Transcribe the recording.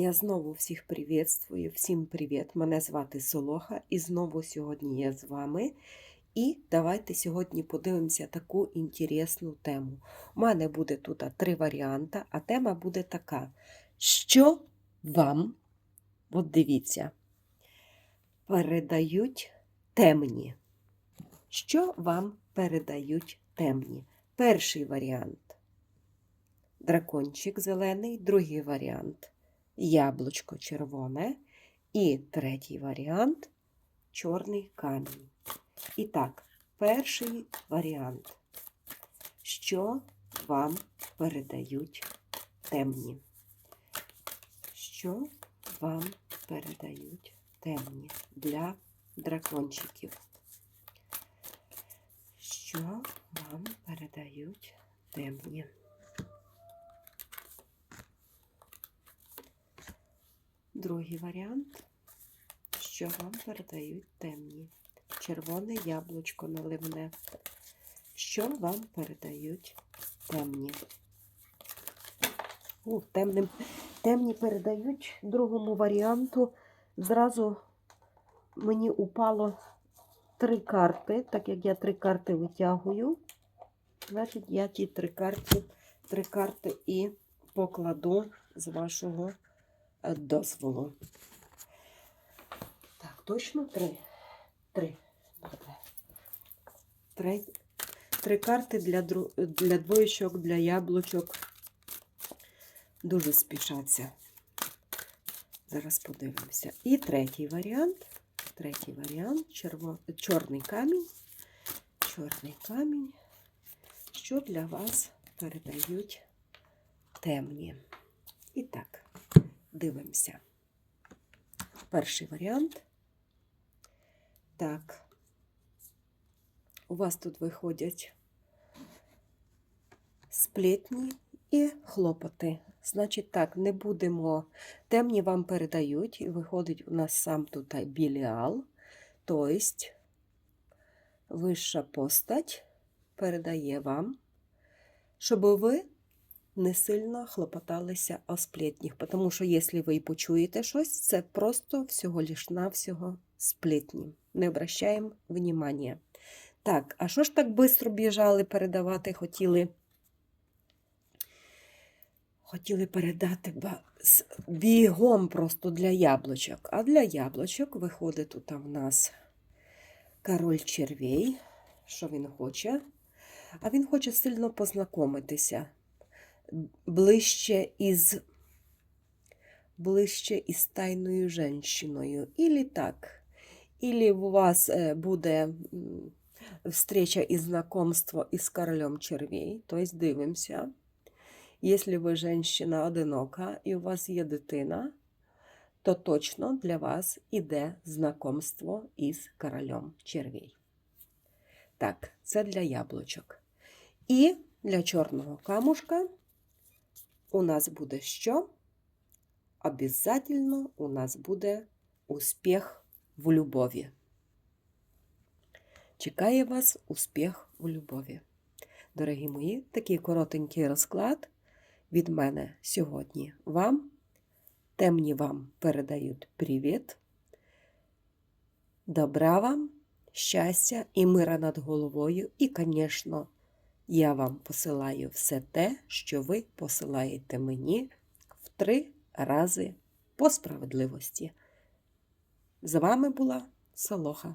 Я знову всіх привітствую. Всім привіт! Мене звати Солоха, і знову сьогодні я з вами. І давайте сьогодні подивимося таку інтересну тему. У мене буде тут три варіанти, а тема буде така: що вам, от дивіться, передають темні? Що вам передають темні? Перший варіант дракончик зелений, другий варіант яблучко червоне. І третій варіант чорний камінь. І так, перший варіант. Що вам передають темні? Що вам передають темні для дракончиків? Що вам передають темні? Другий варіант, що вам передають темні. Червоне яблучко наливне. Що вам передають темні? У, темним, темні передають другому варіанту. Зразу мені упало три карти, так як я три карти витягую. Значить, я ті три карти, три карти і покладу з вашого дозволу. Так, точно три. Три. Добре. Три, три карти для, дру, для двоєчок, для яблучок. Дуже спішаться. Зараз подивимося. І третій варіант. Третій варіант черво, чорний камінь. Чорний камінь. Що для вас передають темні? І так, дивимося. Перший варіант. Так, у вас тут виходять сплетні і хлопоти. Значить, так, не будемо. Темні вам передають, і виходить у нас сам тут біліал, тобто вища постать передає вам, щоб ви не сильно хлопоталися о сплетнях. Тому що, якщо ви почуєте щось, це просто всього лиш навсього сплетні. Не обращаємо внимання. Так, а що ж так швидко біжали передавати, хотіли? Хотіли передати бігом просто для яблучок. А для яблучок виходить тут в нас король червей. Що він хоче? А він хоче сильно познайомитися ближче із ближче із тайною жінкою. Ілі так. Ілі у вас е, буде встреча і знакомство із королем червей. Тобто дивимося. Якщо ви жінка одинока і у вас є дитина, то точно для вас іде знакомство із королем червей. Так, це для яблучок. І для чорного камушка у нас буде що? Обязательно у нас буде успіх в любові. Чекає вас успіх в любові. Дорогі мої, такий коротенький розклад від мене сьогодні вам. Темні вам передають привіт. Добра вам, щастя і мира над головою. І, звісно, я вам посилаю все те, що ви посилаєте мені в три рази по справедливості. З вами була Солоха.